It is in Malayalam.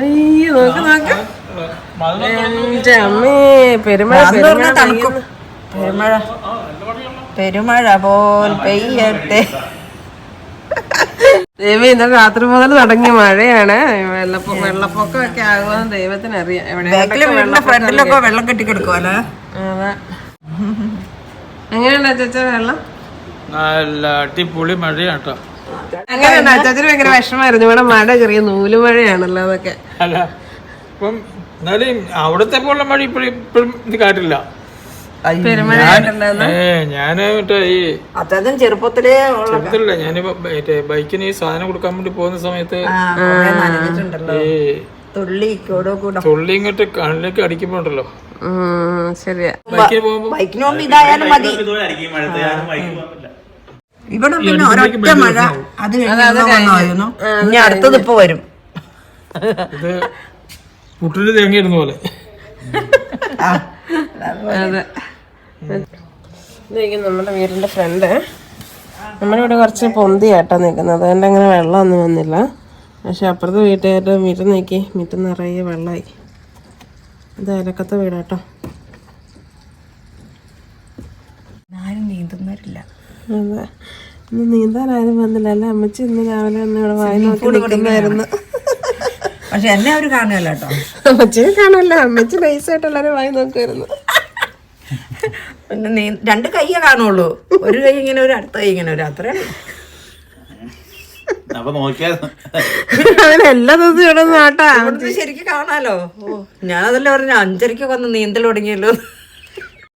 അയ്യോ നോക്ക് നോക്ക്. എന്റെ അമ്മേ പെരുമഴ പെരുമഴ തണുക്കും. പെരുമഴ. പെരുമഴ പോൽ പെയ്യട്ടെ. ദൈവം ഇന്നലെ രാത്രി മുതൽ തുടങ്ങിയ മഴയാണ്. വെള്ളപ്പൊക്കം വെള്ളപ്പൊക്കമൊക്കെ ആകുമെന്ന് ദൈവത്തിന് അറിയാം ഫ്രണ്ടിലൊക്കെ വെള്ളം കെട്ടി കിടക്കുവല്ലേ അതെ. എങ്ങനെയുണ്ട് അച്ചാച്ച വെള്ളം? നല്ല അടിപൊളി മഴയാട്ടോ അങ്ങനെയുണ്ട് അച്ചാച്ചന് ഭയങ്കര വിഷമായിരുന്നു ഇവിടെ മഴ ചെറിയ നൂൽ മഴയാണല്ലോ അതൊക്കെ. അല്ല ഇപ്പം എന്നാലും അവിടത്തെ പോലെ മഴ ഇപ്പോഴും ഇപ്പോഴും ഇത് കാട്ടില്ല. ഞാൻ മറ്റേ ഈ അത്യാവശ്യം ചെറുപ്പത്തിലേ ഞാൻ മറ്റേ ബൈക്കിന് ഈ സാധനം കൊടുക്കാൻ വേണ്ടി പോകുന്ന സമയത്ത് ഈ തുള്ളി കൂടെ കൂടെ. തുള്ളി ഇങ്ങോട്ട് കണ്ണിലേക്ക് അടിക്കുമ്പോണ്ടല്ലോ. ശരിയാ. ബൈക്കിന് പോകുമ്പോ ബൈക്കിന് പോകുമ്പോ ഇതായാലും മതി. ഇവിടെ പിന്നെ ഒരൊറ്റ മഴ അത് കഴിഞ്ഞായിരുന്നു ഇനി അടുത്തത് ഇപ്പൊ വരും. ഇത് തേങ്ങ ഇരുന്ന പോലെ. ആ, അതെ. നമ്മുടെ വീടിന്റെ ഫ്രണ്ട്. നമ്മുടെ ഇവിടെ കുറച്ച് പൊന്തിയാട്ടോ നിൽക്കുന്നത്. അതുകൊണ്ട് അങ്ങനെ വെള്ളമൊന്നും വന്നില്ല. പക്ഷെ അപ്പുറത്തെ വീട്ടുകാരുടെ വീട്ടിൽ നോക്കി മിറ്റം നിറയെ വെള്ളമായി. ഇത് അയലക്കത്തെ വീടാട്ടോ. ആരും നീന്തുന്നവരില്ല. അതെ. ഇന്ന് നീന്താൻ ആരും വന്നില്ല. അല്ല അമ്മച്ചി ഇന്ന് രാവിലെ ഒന്ന് ഇവിടെ വായി നോക്കി നിൽക്കുന്നായിരുന്നു. പക്ഷെ എന്നെ അവർ കാണുമല്ലോ കേട്ടോ. അമ്മച്ചിയെ കാണുമല്ലോ അമ്മച്ചി നൈസായിട്ട് എല്ലാവരും വായി നോക്കുമായിരുന്നു പിന്നെ നീ രണ്ട് കൈയേ കാണുള്ളൂ. ഒരു കൈ ഇങ്ങനെ ഒരു അടുത്ത കൈ ഇങ്ങനെ ഒരു അത്ര എല്ലാ ദിവസവും ഇവിടെ നാട്ടാ ശരിക്കും കാണാലോ? ഓ ഞാനതല്ലേ പറഞ്ഞു അഞ്ചരക്കൊക്കെ ഒന്ന് നീന്തൽ തുടങ്ങിയല്ലോ